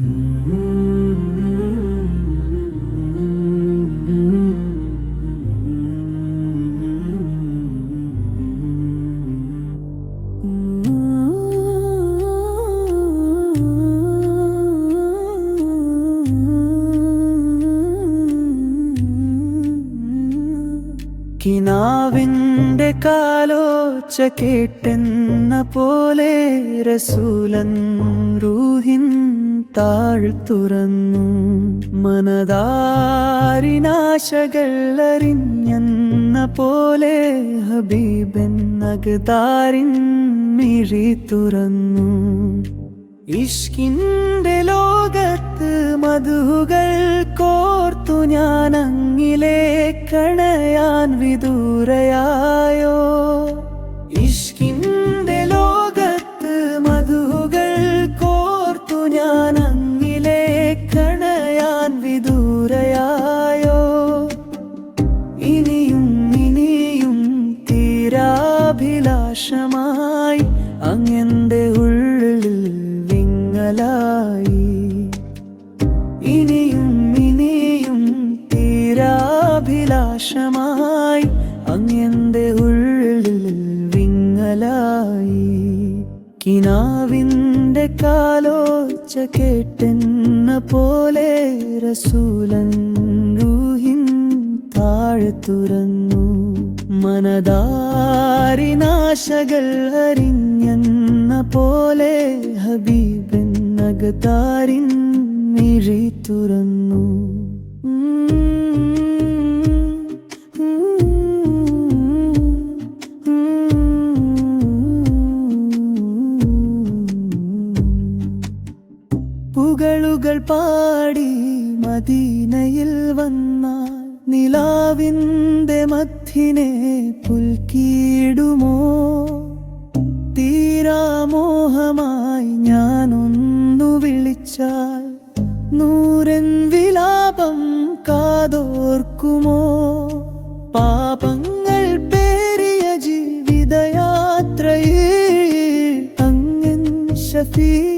Mm-hmm. കിനാവിന്റെ കാലോച്ച കേട്ടെന്ന പോലെ രസൂലൻ റൂഹിൻ താഴ് തുറന്നു. മനതാരിനാശകൾ അറിഞ്ഞെന്ന പോലെ ഹബീബൻ നഗതാരിൻ മിഴി തുറന്നു. ഇഷ്കിന്റെ ലോകത്ത് മധുകൾ കോർത്തു ഞാൻ അങ്ങിലെ കണയാൻ വിദൂരയായോ? ഇഷ്കിന്റെ ലോകത്ത് മധുകൾ കോർത്തു ഞാൻ അങ്ങിലെ കണയാൻ വിദൂരയായോ? ഇനിയും ഇനിയും തീരാഭിലാഷമായി അങ്ങന്റെ ഉള്ളിൽ വിങ്ങലായി തീരാഭിലാഷമായി അങ്ങന്റെ ഉള്ളിൽ വിങ്ങലായി. കിനാവിന്റെ കാലോച്ച കേട്ടെന്ന പോലെ റസൂലൻ റൂഹിൻ താഴെ തുറന്നു. മനതാരിനാശകൾ അറിഞ്ഞെന്ന പോലെ ഹബീബൻ നഗതാരിൻ മിഴി തുറന്നു. പുകളുകൾ പാടി മദീനയിൽ വന്നാൽ നിലാവിന്റെ മധ്യനെ പുൽക്കീടുമോ തീരാമോഹമായി ഞാനൊന്നു വിളിച്ചാൽ നൂരൻ വിലാപം കാതോർക്കുമോ? പാപങ്ങൾ പേരിയ ജീവിതയാത്രയിൽ അങ്ങൻ ഷഫിയായി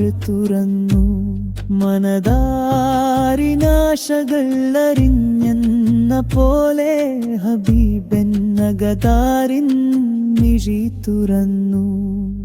താഴ് തുറന്നു. മനതാരിനാശകൾ അറിഞ്ഞെന്ന പോലെ ഹബീബൻ നഗതാരിൻ മിഴി തുറന്നു.